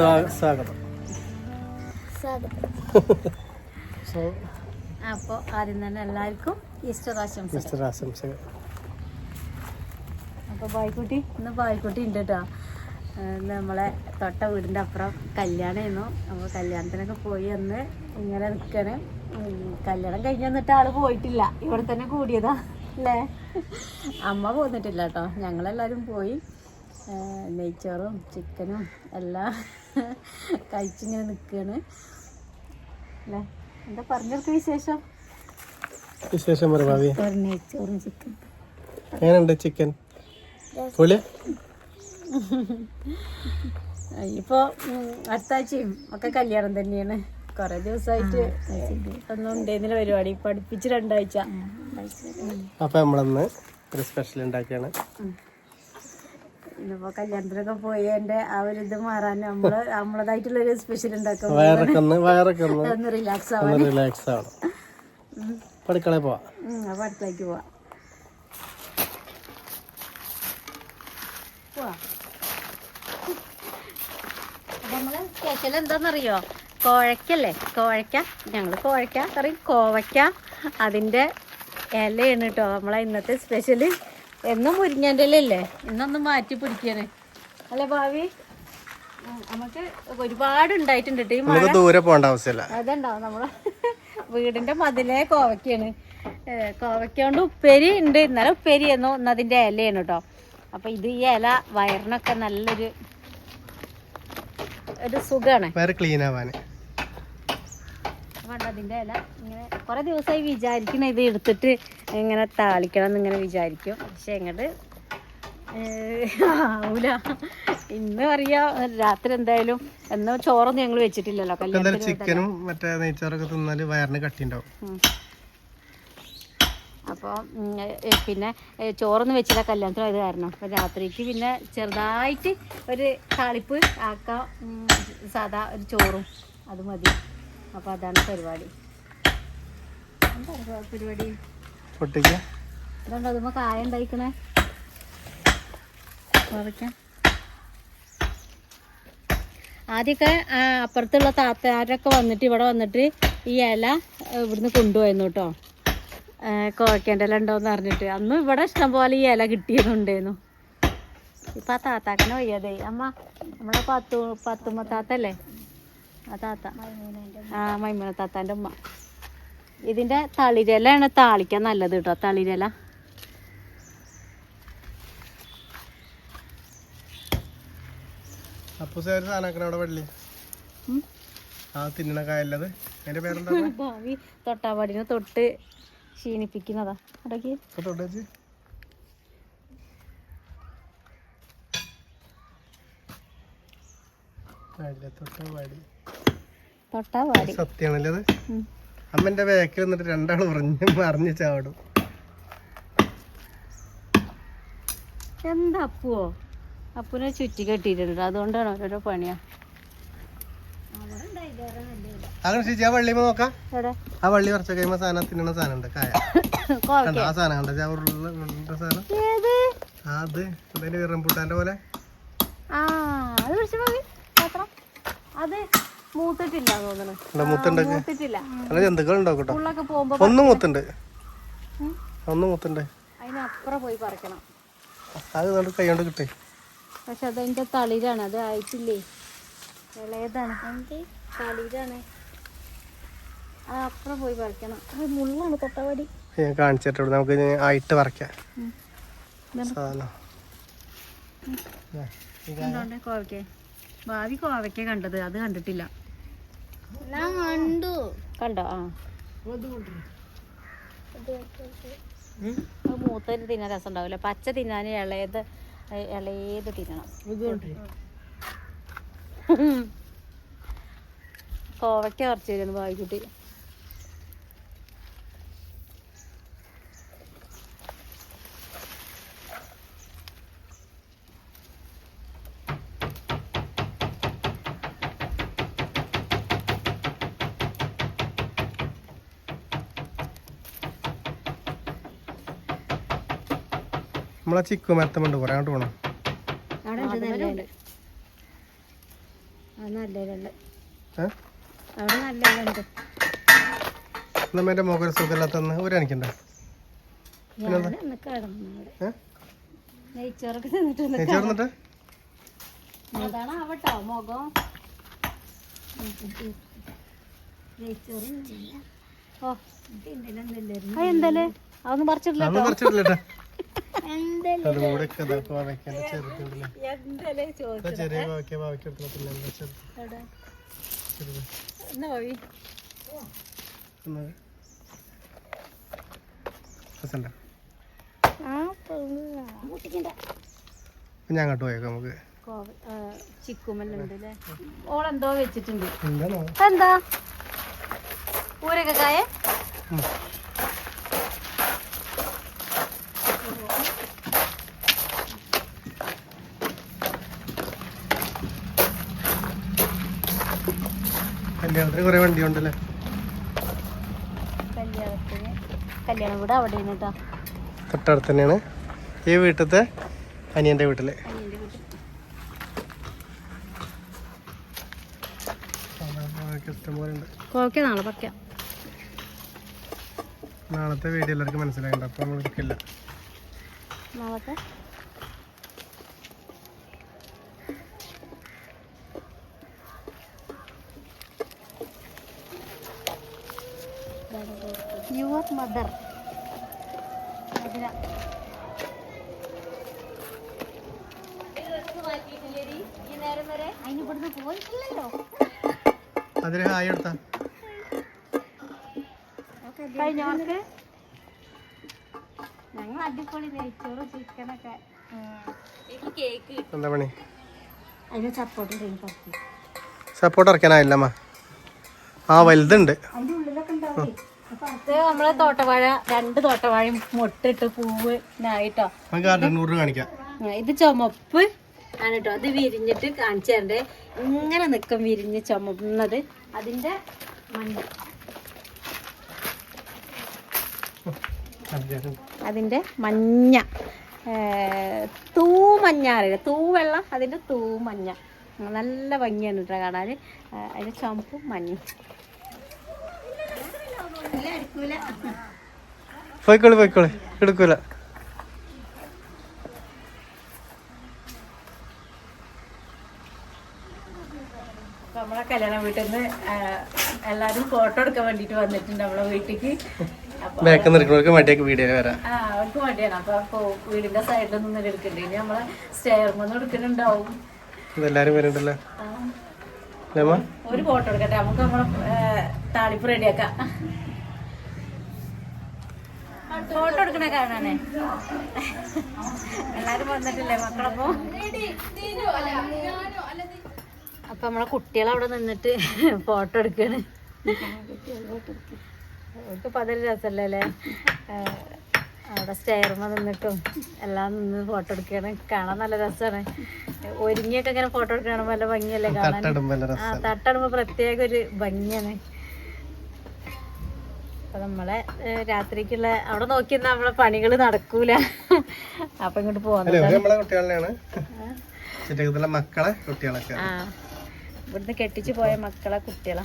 സ്വാ- സ്വാഗതം. സോ അപ്പോൾ ആദ്യം തന്നെ എല്ലാവർക്കും ഈസ്റ്റർ ആശംസ ഈസ്റ്റർ ആശംസകൾ അപ്പോൾ ബായ്ക്കുട്ടി ഇന്ന് ബായ്ക്കുട്ടി ഉണ്ട് കേട്ടോ നമ്മളെ തൊട്ട വീടിന്റെ അപ്പുറം കല്യാണമായിരുന്നു അപ്പോൾ കല്യാണത്തിനൊക്കെ പോയി അന്ന് ഇങ്ങനെ നിൽക്കണ് കല്യാണം കഴിഞ്ഞ് വന്നിട്ട് ആൾ പോയിട്ടില്ല. ഇവിടെ തന്നെ കൂടിയതാ. അല്ലേ? അമ്മ പോന്നിട്ടില്ല കേട്ടോ ഞങ്ങളെല്ലാവരും പോയി. നെയ്ച്ചോറും ചിക്കനും എല്ലാം കഴിച്ചിങ്ങനെ നിൽക്കുകയാണ് അല്ലേ? എന്താ പറഞ്ഞെടുക്ക വിശേഷം? വിശേഷം നെയ്ച്ചോറും ചിക്കൻ. എങ്ങനെയുണ്ട് ചിക്കൻ? ഇപ്പോൾ അടുത്ത ആഴ്ചയും ഒക്കെ കല്യാണം തന്നെയാണ്. കുറെ ദിവസമായിട്ട് ഒന്നും ഉണ്ടായിരുന്നില്ല പരിപാടി. പഠിപ്പിച്ച് രണ്ടാഴ്ച. അപ്പൊ നമ്മളന്ന് ഒരു സ്പെഷ്യൽ ഉണ്ടാക്കിയാണ്. ഇന്നിപ്പോൾ കല്യാണത്തിനൊക്കെ പോയി എന്റെ ആ ഒരു ഇത് മാറാൻ നമ്മൾ നമ്മളതായിട്ടുള്ളൊരു സ്പെഷ്യൽ ഉണ്ടാക്കും വയറൊക്കെ ഒന്ന് വയറൊക്കെ ഒന്ന് ഒന്ന് റിലാക്സ് ആവാൻ റിലാക്സ് ആവണം. അപ്പൊ അടുക്കളയിൽ പോവാം. അപ്പോൾ അടുത്തേക്ക് പോവാം. നമ്മൾ സ്പെഷ്യൽ എന്താണെന്നറിയോ കോഴക്കല്ലേ കോഴക്ക ഞങ്ങൾ കോഴക്ക കറി കോവയ്ക്ക. അതിന്റെ ഇലയാണ് കേട്ടോ നമ്മളെ ഇന്നത്തെ സ്പെഷ്യൽ എന്നും മുരിങ്ങന്റെ അല്ലേ ഇന്നൊന്ന് മാറ്റി പിടിക്കാണ് അല്ല ഭാവി? നമുക്ക് ഒരുപാട് ഉണ്ടായിട്ടുണ്ട് കേട്ടോ ഈ മഴ. ദൂരെ പോകേണ്ട ആവശ്യമില്ല. അതുണ്ടാവും നമ്മളെ വീടിന്റെ മതിലെ കോവയ്ക്കാണ്. കോവക്കൊണ്ട് കോവയ്ക്ക കൊണ്ട് ഉപ്പേരി ഉണ്ട്. ഇന്നലെ ഉപ്പേരി ആയിരുന്നു. ഇന്ന് അതിന്റെ ഇലയാണ് കേട്ടോ അപ്പൊ ഇത് ഈ ഇല വയറിനൊക്കെ നല്ലൊരു ഒരു സുഖമാണ് ക്ലീൻ ആവാന്. അതുകൊണ്ട് അതിന്റെ ഇല? ഇങ്ങനെ കുറേ ദിവസമായി വിചാരിക്കണം ഇത് എടുത്തിട്ട് ഇങ്ങനെ താളിക്കണം എന്ന് ഇങ്ങനെ വിചാരിക്കും. പക്ഷെ ഇങ്ങോട്ട് ആവൂല. ഇന്ന് അറിയാ രാത്രി എന്തായാലും എന്നാ ചോറൊന്നും ഞങ്ങൾ വെച്ചിട്ടില്ലല്ലോ. ചിക്കനും മറ്റേ നെയ്ച്ചോറൊക്കെ തിന്നാൽ വയറിന് കട്ടിണ്ടാവും. അപ്പോൾ പിന്നെ ചോറൊന്നും വെച്ചില്ല കല്യാണത്തിന് അത് കാരണം. അപ്പോൾ രാത്രിക്ക് പിന്നെ ചെറുതായിട്ട് ഒരു താളിപ്പ് ആക്കാം. സാധാ ഒരു ചോറും അത് മതി. അപ്പോൾ അതാണ് പരിപാടി. എന്താ പ- പരിപാടി? അതുകൊണ്ട് അതുമ്പോൾ കായ ഉണ്ടായിക്കണേ? കുറയ്ക്കാം ആദ്യമൊക്കെ അപ്പുറത്തുള്ള താത്താരൊക്കെ വന്നിട്ട് ഇവിടെ വന്നിട്ട് ഈ ഇല ഇവിടുന്ന് കൊണ്ടുപോയിരുന്നു കേട്ടോ. കുഴക്കേണ്ട ഇല ഉണ്ടോയെന്ന് അറിഞ്ഞിട്ട്. അന്ന് ഇവിടെ ഇഷ്ടം പോലെ ഈ ഇല കിട്ടിയതുണ്ടായിരുന്നു. ഇപ്പം ആ താത്താക്കനെ വയ്യാതെ അമ്മ നമ്മളെ പത്തു പത്തുമ്മ താത്തല്ലേ ആ താത്ത. ആ മൈമൂന താത്താന്റെ ഉമ്മ. ഇതിന്റെ തളിരലാണ് താളിക്കാൻ നല്ലത് കേട്ടോ തളിരല. അപ്പൊ ഒരു സാധനമാക്കണ വെള്ളി ആ തിന്നണ കായല്ലത്. അതിന്റെ പേരെന്താ? ഭാവി തൊട്ടാവാടിനെ തൊട്ട് ക്ഷീണിപ്പിക്കുന്നതാ. അടക്കി ഇപ്പൊ സത്യാണല്ലേ അത്? അമ്മന്റെ ബാക്കിൽ നിന്നിട്ട് രണ്ടാൾ പറഞ്ഞു പറഞ്ഞു ചാടും. എന്താ അപ്പുവോ? അപ്പുനെ ചുറ്റി കെട്ടിയിട്ടുണ്ട്. അതുകൊണ്ടാണ് ഓരോരോ പണിയാ. അങ്ങനെ ചേച്ചി ആ വള്ളിമ നോക്കാം? ആ വള്ളി കുറച്ച് കഴിയുമ്പോ സാധനം തിന്നണ സാധനം ഉണ്ട് കായ കണ്ടോ ആ സാധനം കണ്ടോ? ആ ഉരുള ഉരുണ്ട സാധനം. ആ, അത് അതിന്റെ റംബൂട്ടാന്റെ പോലെ? ആ അത് മൂത്തിട്ടില്ല തോന്നുന്നു മൂത്തിട്ടില്ല. ജന്തുക്കൾ ഒന്ന് മുത്തുണ്ട്. ഒന്ന് മുത്തുണ്ട്. അതിനപ്പുറം പോയി പറിക്കണം. അത് കൊണ്ട് കൈ കൊണ്ട് കിട്ടേ. പക്ഷെ അതെന്റെ തളിരാണ് അത് ആയിട്ടില്ലേ? ഇളയതാണ്. തളിരാണ്. ആ അപ്പുറം പോയി പറിക്കണം. മുള്ളാണ് തൊട്ടപടി ഞാൻ കാണിച്ചിട്ട് നമുക്ക് ആയിട്ട് പറിക്കാം. സാധനം. ഭാവി കോവയ്ക്ക കണ്ടത് അത് കണ്ടിട്ടില്ല. കണ്ടോ. ആ. മൂത്തതിന് മൂത്തത് തിന്നാൻ രസം ഉണ്ടാവില്ല പച്ച തിന്നാൻ ഇളയത് ഇളയത് തിന്നണം. കോവയ്ക്ക കുറച്ച് തരുന്നു ഭാവിക്കുട്ടി. നമ്മളെ ചിക്കു മരത്തമുണ്ട് കുറെ അങ്ങോട്ട് പോണം. എന്റെ മുഖം സുഖമില്ലാത്തന്ന് ഒരു എനിക്കുണ്ടോ ഞാൻ ഒന്ന് കിടന്നു അവിടെ. ഏ? നെയ്ച്ചോറൊക്കെ തിന്നിട്ട് ഒന്ന് നീ ചേർന്നിട്ട് അതാണ് ആവട്ടോ മുഖം. അതൊന്നും പറിച്ചിട്ടില്ല ചെറിയ എന്താ ചെറുത്? ഞാൻ അങ്ങോട്ട് പോയേക്കാം നമുക്ക്. ചിക്കുമല്ലുണ്ട് അല്ലേ ഓളെന്തോ വെച്ചിട്ടുണ്ട്. എന്താ ഊരൊക്കെ കല്യാണത്തിന് കുറേ വണ്ടി ഉണ്ടല്ലേ കല്യാണത്തിന്. കല്യാണം കൂടെ അവിടെയാണ് കേട്ടോ തൊട്ടടുത്ത് തന്നെയാണ് ഈ വീട്ടിലത്തെ അനിയന്റെ വീട്ടിൽ അനിയന്റെ വീട്ടിൽ ഇഷ്ടംപോലെ ഉണ്ട് ഓക്കെ നാളെ പറിക്കാം നാളത്തെ വീഡിയോ എല്ലാവർക്കും മനസ്സിലാകണ്ട അപ്പോൾ നമ്മൾ എടുക്കില്ല. നാളത്തെ? Your mother പോയിട്ടില്ലല്ലോ. ഹായ് എടുത്താ. കഴിഞ്ഞവർക്ക് ഞങ്ങൾ അടിപൊളി നെയ്ച്ചോറും ചിക്കനൊക്കെ. കേക്ക് എന്താ പണി? അതിന് സപ്പോർട്ട് ചെയ്യും സപ്പോർട്ട് ഇറക്കാനായില്ല അമ്മ ആ വലുതുണ്ട്. അതിന്റെ ഉള്ളിലൊക്കെ ഉണ്ടാവും ഇത് നമ്മളെ തോട്ടവാഴ രണ്ട് തോട്ടവാഴയും മുട്ടിട്ട് പൂവ് ആയിട്ടോ ഇത് ചുമപ്പ് ആണ് കേട്ടോ അത് വിരിഞ്ഞിട്ട് കാണിച്ചു തരണ്ടേ. ഇങ്ങനെ നിൽക്കും വിരിഞ്ഞ് ചുമന്നത്. അതിന്റെ മഞ്ഞ അതിന്റെ മഞ്ഞ. തൂ മഞ്ഞ അറിയില്ല? തൂ വെള്ളം അതിന്റെ തൂ മഞ്ഞ. നല്ല ഭംഗിയാണ് കേട്ടോ കാണാൻ അതിന്റെ ചുമപ്പും മഞ്ഞയും. പോയിക്കോളി പോയിക്കോളി. എടുക്കൂല. നമ്മളെ കല്യാണ വീട്ടിൽ നിന്ന് എല്ലാരും ഫോട്ടോ എടുക്കാൻ വേണ്ടിട്ട് വന്നിട്ടുണ്ട് നമ്മളെ വീട്ടിക്ക്. നിൽക്കുന്നവർക്ക് മടിയൊക്കെ വീഡിയോ വരാം. ആ അവർക്ക് മടിയാണ്. അപ്പൊ വീടിന്റെ സൈഡിൽ നിന്ന് എടുക്കണ്ടേ? ഇനി നമ്മളെ സ്റ്റെയർമൊന്നും എടുക്കുന്നുണ്ടാവും ഇതെല്ലാരും വരുന്നുണ്ടല്ലോ. അമ്മ ഒരു ഫോട്ടോ എടുക്കട്ടെ? നമുക്ക് നമ്മളെ താളിപ്പ് റെഡിയാക്കാം ഫോട്ടോ എടുക്കണ കാണാനേ. എല്ലാരും വന്നിട്ടില്ലേ മക്കളപ്പോ? അപ്പൊ നമ്മളെ കുട്ടികൾ അവിടെ നിന്നിട്ട് ഫോട്ടോ എടുക്കാണ്. അവർക്ക് രസമല്ലേ അല്ലേ? ഏഹ് അവിടെ സ്റ്റെയർമ നിന്നിട്ടും എല്ലാം നിന്ന് ഫോട്ടോ എടുക്കുകയാണ് കാണാൻ നല്ല രസമാണ് ഒരുങ്ങിയൊക്കെ ഇങ്ങനെ ഫോട്ടോ എടുക്കണം നല്ല ഭംഗിയല്ലേ കാണാൻ? ആ തട്ടടുമ്പോ പ്രത്യേക ഒരു ഭംഗിയാണ്. അപ്പൊ നമ്മളെ രാത്രിക്കുള്ള അവിടെ നോക്കി നമ്മളെ പണികൾ നടക്കൂല. അപ്പൊ ഇങ്ങോട്ട് പോകുന്നത് മക്കളെ കുട്ടികളൊക്കെ ആ. ഇവിടുന്ന് കെട്ടിച്ചു പോയ മക്കളെ കുട്ടികളാ.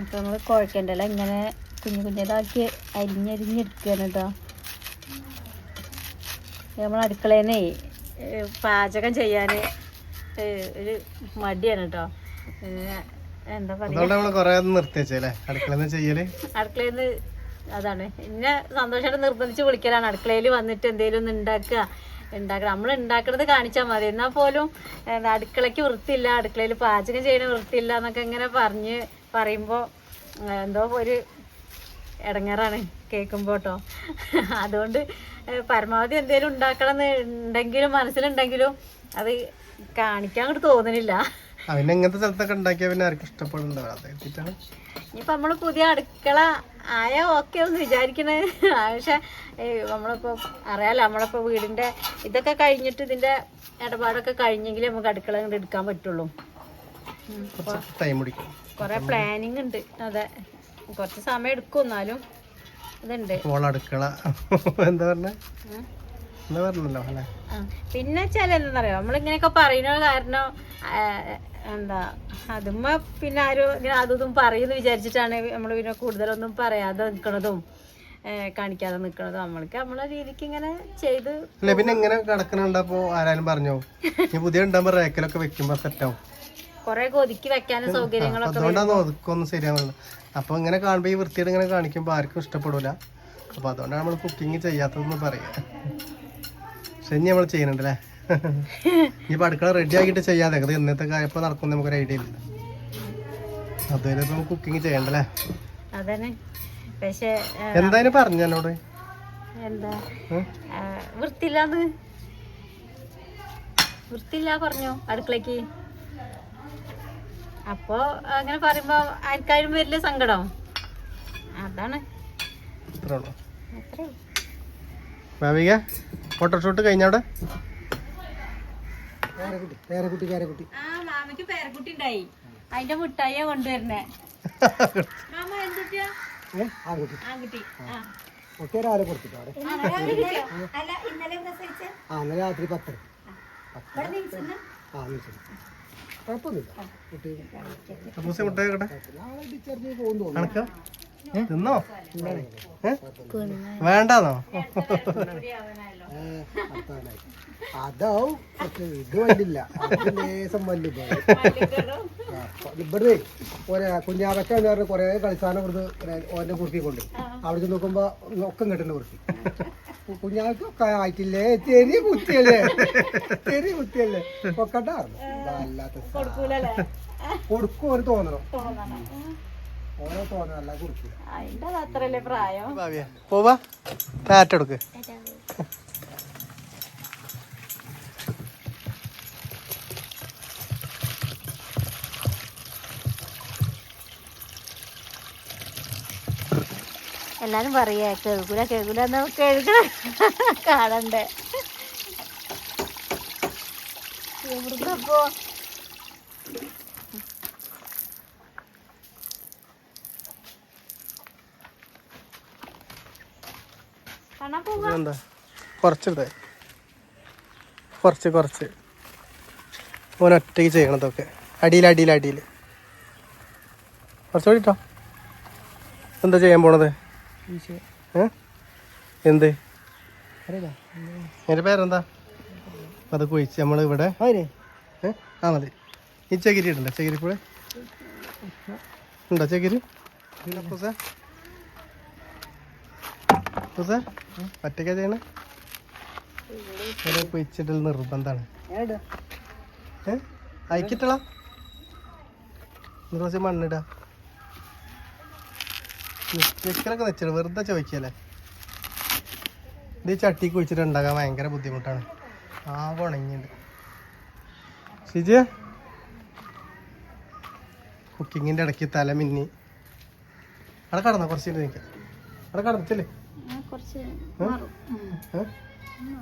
അപ്പൊ നമ്മൾ കുഴക്കണ്ടല്ലോ ഇങ്ങനെ കുഞ്ഞു കുഞ്ഞതാക്കി അരിഞ്ഞരിഞ്ഞെടുക്കുകയാണ് കേട്ടോ. നമ്മൾ അടുക്കളേനെ പാചകം ചെയ്യാന് ഒരു മടിയാണ് കേട്ടോ. എന്താ പറയാ? ചെയ്യൽ? അടുക്കളയിൽ അതാണ്. എന്നെ സന്തോഷമായിട്ട് നിർബന്ധിച്ച് വിളിക്കലാണ്. അടുക്കളയിൽ വന്നിട്ട് എന്തേലും ഒന്ന് ഉണ്ടാക്കുക ഉണ്ടാക്കുക നമ്മൾ ഉണ്ടാക്കണത് കാണിച്ചാൽ മതി. എന്നാൽ പോലും അടുക്കളയ്ക്ക് വൃത്തിയില്ല. അടുക്കളയിൽ പാചകം ചെയ്യണ വൃത്തിയില്ല എന്നൊക്കെ ഇങ്ങനെ പറഞ്ഞ് പറയുമ്പോൾ എന്തോ ഒരു ഇടങ്ങേറാണ് കേൾക്കുമ്പോൾ കേട്ടോ അതുകൊണ്ട് പരമാവധി എന്തെങ്കിലും ഉണ്ടാക്കണം എന്ന് ഉണ്ടെങ്കിലും മനസ്സിലുണ്ടെങ്കിലും അത് കാണിക്കാൻ അങ്ങോട്ട് തോന്നുന്നില്ല അവന് ഇങ്ങനത്തെ സ്ഥലത്തൊക്കെ ഉണ്ടാക്കിയാൽ പിന്നെ ആർക്കും ഇഷ്ടപ്പെടുന്നുണ്ടാവും അത് എത്തിയിട്ടാണ്. ഇനിയിപ്പോ നമ്മൾ പുതിയ അടുക്കള ആയ ഓക്കെ ഒന്ന് വിചാരിക്കണേ. പക്ഷെ നമ്മളിപ്പോ അറിയാലോ നമ്മളിപ്പോ വീടിന്റെ ഇതൊക്കെ കഴിഞ്ഞിട്ട് ഇതിന്റെ ഇടപാടൊക്കെ കഴിഞ്ഞെങ്കിൽ നമുക്ക് അടുക്കള ഇങ്ങോട്ട് എടുക്കാൻ പറ്റുള്ളൂ. കൊറേ പ്ലാനിങ് ഉണ്ട്. അതെ. കുറച്ച് സമയം എടുക്കും എന്നാലും. ഇതുണ്ട്. ഓൾ അടുക്കള. എന്താ പറഞ്ഞ? പിന്നെ ചില എന്താ നമ്മളിങ്ങനെയൊക്കെ പറയുന്ന കാരണം എന്താ അതുമ്മ പിന്നെ ആരും ഇങ്ങനെ അതും പറയുന്നു പറയുമെന്ന് വിചാരിച്ചിട്ടാണ് നമ്മൾ പിന്നെ കൂടുതലൊന്നും പറയാതെ നിൽക്കണതും കാണിക്കാതെ നിൽക്കണതും നമ്മൾക്ക് നമ്മളെ രീതിക്ക് ഇങ്ങനെ ചെയ്ത് പിന്നെ ഇങ്ങനെ കിടക്കണുണ്ടപ്പോ ആരാലും പറഞ്ഞോ? ഈ പുതിയ ഉണ്ടാകുമ്പോ റേക്കലൊക്കെ വെക്കുമ്പോ സെറ്റാവും. കുറെ ഒതുക്കി വെക്കാനും സൗകര്യങ്ങളൊക്കെ അതുകൊണ്ടാണ് ഒതുക്കൊന്നും ശരിയാവുന്നത്. അപ്പൊ ഇങ്ങനെ കാണുമ്പോ ഈ വൃത്തിയുടെ ഇങ്ങനെ കാണിക്കുമ്പോ ആർക്കും ഇഷ്ടപ്പെടൂല. അപ്പൊ അതുകൊണ്ടാണ് നമ്മൾ കുക്കിംഗ് ചെയ്യാത്തതെന്ന് പറയാ. ഇനി നമ്മൾ ചെയ്യുന്നുണ്ട് അല്ലേ ഇനിയിപ്പോ അടുക്കള റെഡി ആക്കിയിട്ട് ചെയ്യാതെ അത് ഇന്നത്തെ കാര്യം നടക്കുന്ന നമുക്ക് നമുക്കൊരു ഐഡിയ ഇല്ല. അതുവരെ ഇപ്പൊ കുക്കിംഗ് ചെയ്യണ്ടല്ലേ? അതന്നെ. പക്ഷെ എന്തായാലും പറഞ്ഞു എന്നോട്? എന്താ? ഉം? ആ, വൃത്തിയില്ലാന്ന്? വൃത്തിയില്ല പറഞ്ഞു അടുക്കളക്ക് അപ്പോ അങ്ങനെ പറയുമ്പോ ആർക്കാരും വലിയ സങ്കടം. അതാണ്. അത്രേ ഉള്ളൂ. ഭാവിക ഫോട്ടോഷൂട്ട് കഴിഞ്ഞവിടെ ആ മാമിക്ക് പേരക്കുട്ടി ഉണ്ടായി. അതിന്റെ മുട്ടായിയാ കൊണ്ടുവരണേ മാമ എന്തുട്ടിയാ? ആൺകുട്ടി. ആ. രാവിലെ കൊടുത്തിട്ടോ അവിടെ? അല്ല ഇന്നലെ പ്രസവിച്ച ആ ഇന്നലെ രാത്രി പത്തര ആ. കുഴപ്പമൊന്നുമില്ല. കുട്ടി ഡിസ്ചാർജ് പോകുന്നു തോന്നുന്നു. കണക്ക? തിന്നോ? വേണ്ടാന്നോ. അതാവും. പക്ഷെ ഇത് വണ്ടില്ല ലേസം വണ്ടി ഇവിടെ ഒരേ കുഞ്ഞാവച്ച പറഞ്ഞ കുറെ കളിസ്ഥാനം ഇവിടുന്ന് ഓന്റെ കുർത്തി കൊണ്ട് അവിടെ ചെന്ന് നോക്കുമ്പോ ഒക്കെ കിട്ടുന്ന കുറുക്കി. കുഞ്ഞാൾക്ക് ഒക്കെ ആയിട്ടില്ലേ? ചെറിയ കുത്തിയല്ലേ ചെറിയ കുത്തിയല്ലേ ഒക്കെ അല്ലാത്ത കൊടുക്കൂലല്ലേ? കൊടുക്കും ഓന് തോന്നണം. പോവാ. ടാറ്റെടുക്ക് എല്ലാരും പറയാ കേൾക്കൂല കേൾക്കൂല എന്ന് കേൾക്കണ കാണണ്ടേ. എവിടുന്നപ്പോ കാണാൻ പോവാ എന്താ? കുറച്ചെടുത്തേ കുറച്ച് കുറച്ച്. ഓൻ ഒറ്റയ്ക്ക് ചെയ്യണതൊക്കെ. അടിയിൽ അടിയിൽ അടിയിൽ. കുറച്ച് കൂടിട്ടോ എന്താ ചെയ്യാൻ പോണത്? എന്ത്? എന്റെ പേരെന്താ? അത് കുഴിച്ച് നമ്മൾ ഇവിടെ ആ മതി. ഈ ചകിരി ഉണ്ടല്ലോ ചകിരിപ്പുഴ ഉണ്ടോ ചകിരി? പൂസേ പൂസേ ഒറ്റയ്ക്കാ ചെയ്യണേ? ഇവിടെ നിർബന്ധാണ് നിർബന്ധമാണ്. ഏടാ ഏ? അയക്കിട്ടള കുറച്ച് മണ്ണിടാ. വെച്ചിട്ട് വെറുതെ ചോദിക്കല്ലേ? ഇത് ചട്ടി കുഴിച്ചിട്ട് ഉണ്ടാക്കാൻ ഭയങ്കര ബുദ്ധിമുട്ടാണ്. ആകെ ഉണങ്ങിണ്ട് ഷിജി? കുക്കിങ്ങിന്റെ ഇടയ്ക്ക് തല മിന്നി. അവിടെ കടന്നോ? കുറച്ച് നിൽക്കാം അവിടെ കടന്നിട്ടില്ലേ?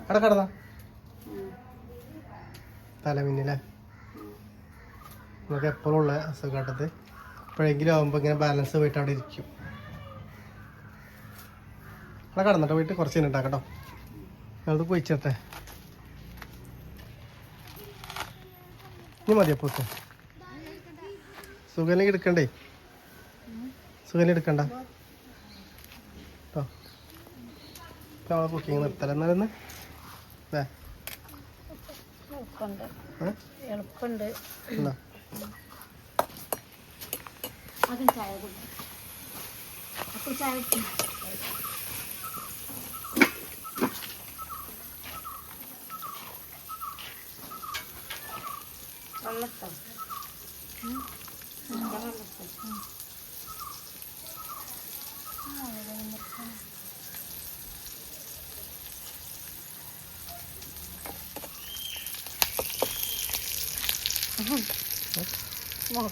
അവിടെ കടന്നാ? തലമിന്നല്ലേ? നമുക്ക് എപ്പോഴും ഉള്ള അസുഖഘട്ടത്ത് എപ്പോഴെങ്കിലും ആകുമ്പോൾ ഇങ്ങനെ ബാലൻസ് പോയിട്ട് അവിടെ ഇരിക്കും. അവിടെ കടന്നിട്ട് പോയിട്ട് കുറച്ച് കഴിഞ്ഞിട്ടാ കേട്ടോ. അത് പൊയിച്ചത്തെ ഇനി മതിയോ പൂത്ത് സുഖനെ എടുക്കണ്ടേ? സുഖം എടുക്കണ്ട കേട്ടോ നമ്മളെ കുക്കിങ് നിർത്തല. എന്നാലെന്ന്? എളുപ്പമുണ്ട് അതും ചായ കുടിക്കും. അപ്പോൾ ചായ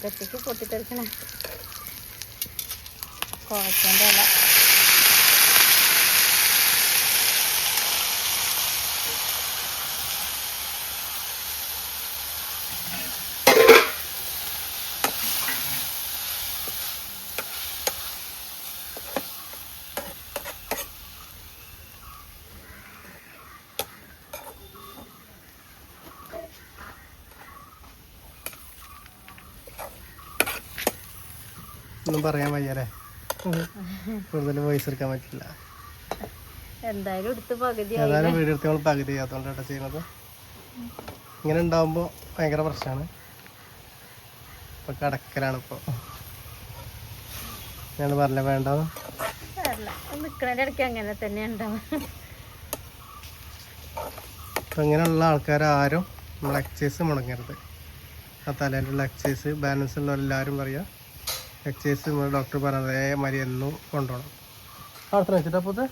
മുഖത്തേക്ക് പൊട്ടിത്തെറിക്കണേ. കുഴച്ചേന്റെ ഒന്നും പറയാൻ വയ്യല്ലേ? കൂടുതൽ വോയിസ് എടുക്കാൻ പറ്റില്ല. എന്തായാലും എടുത്ത് പകുതി ഏതായാലും വീട് എടുത്ത് നമ്മൾ പകുതി അതുകൊണ്ടാണ് ചെയ്യുന്നത്. ഇങ്ങനെ ഉണ്ടാവുമ്പോൾ ഭയങ്കര പ്രശ്നമാണ് ഇപ്പൊ കടക്കലാണ് ഇപ്പോൾ ഞാൻ പറഞ്ഞ വേണ്ട നിക്കണതിന്റെ ഇടയ്ക്ക് അങ്ങനെ തന്നെ ഉണ്ടാവും. അപ്പം ഇങ്ങനെയുള്ള ആൾക്കാർ ആരും നമ്മൾ എക്സസൈസ് മുടങ്ങരുത്. ആ തലേന്റെ എക്സസൈസ് ബാലൻസ് ഉള്ള എല്ലാവരും പറയുക എക്സസൈസ് നമ്മൾ ഡോക്ടർ പറഞ്ഞ അതേ മാതിരി എന്നും കൊണ്ടുപോകണം. അവിടെ വെച്ചിട്ട് അപ്പോൾ പണിയാ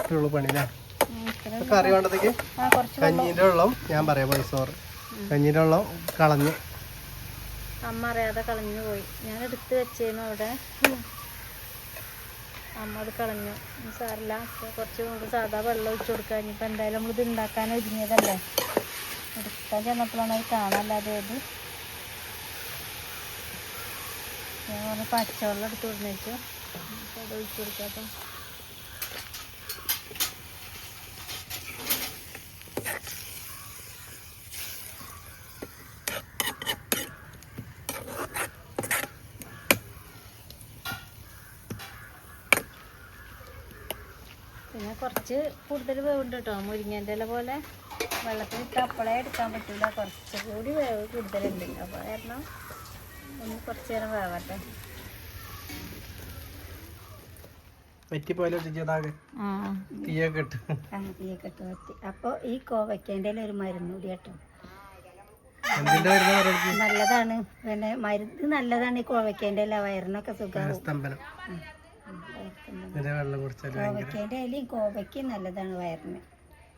ഇത്രയുള്ളൂ പണിയില്ലേ കറി വേണ്ടതൊക്കെ കഞ്ഞീന്റെ വെള്ളം ഞാൻ പറയാം പോയി സോറ് കഞ്ഞീന്റെ വെള്ളം കളഞ്ഞ്. അമ്മ അറിയാതെ കളഞ്ഞു പോയി. ഞാൻ എടുത്ത് വെച്ചേന്നു അവിടെ. അമ്മ അത് കളഞ്ഞു. സാറില്ല കുറച്ച് നമുക്ക് സാധാ വെള്ളം ഒഴിച്ചു കൊടുക്കാൻ ഇനിയിപ്പോൾ എന്തായാലും നമ്മളിത് ഉണ്ടാക്കാൻ ഒരുങ്ങിയതല്ലേ? എടുക്കാൻ ചെന്നപ്പോഴാണ് അത് കാണാല്ലാതെ അത് ഞാൻ പറഞ്ഞ പച്ചവെള്ളം എടുത്ത് കൊടുന്നേച്ചു അത് ഒഴിച്ചു കൊടുക്കാം പിന്നെ കുറച്ച് കൂടുതൽ വേവുണ്ട് കേട്ടോ. മുരിങ്ങേന്റെ ഇല പോലെ. വെള്ളത്തിൽ ഇട്ട് അപ്പളേ എടുക്കാൻ പറ്റില്ല കുറച്ച് കൂടി വേവ് കൂടുതലുണ്ട്. അപ്പോൾ കാരണം ഒന്ന് കുറച്ച് നേരം വേവട്ടെ. അപ്പൊ ഈ കോവയ്ക്കേന്റെ ഒരു മരുന്ന് കൂടി കേട്ടോ. നല്ലതാണ്. പിന്നെ മരുന്ന് നല്ലതാണ് ഈ കോവയ്ക്കേന്റെ ഇല വയറിനൊക്കെ സുഖം കോവയ്ക്കേണ്ട കോവയ്ക്കേന്റെ ഇലയും കോവയ്ക്കും നല്ലതാണ് വയറിന്.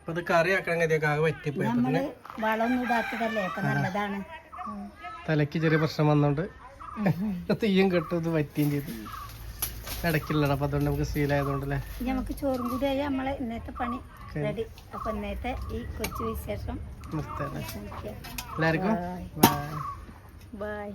അപ്പൊ ഇത് കറി ആക്കണം ഗതിയൊക്കെ ആകെ പറ്റിപ്പോയി നമ്മൾ വളമൊന്നും ഇടാത്തതല്ലേ അപ്പൊ നല്ലതാണ്. തലയ്ക്ക് ചെറിയ പ്രശ്നം വന്നോണ്ട് തീയും കെട്ടും വറ്റിയും പറ്റുകയും ചെയ്തു ഇടയ്ക്കില്ലടാ. അപ്പൊ അതുകൊണ്ട് നമുക്ക് ശീലമായതുകൊണ്ടല്ലേ നമുക്ക് ചോറും കൂടി ആയി നമ്മളെ ഇന്നത്തെ പണി റെഡി. അപ്പൊ ഇന്നത്തെ ഈ കൊച്ചു വിശേഷം എല്ലാവർക്കും ബൈ ബൈ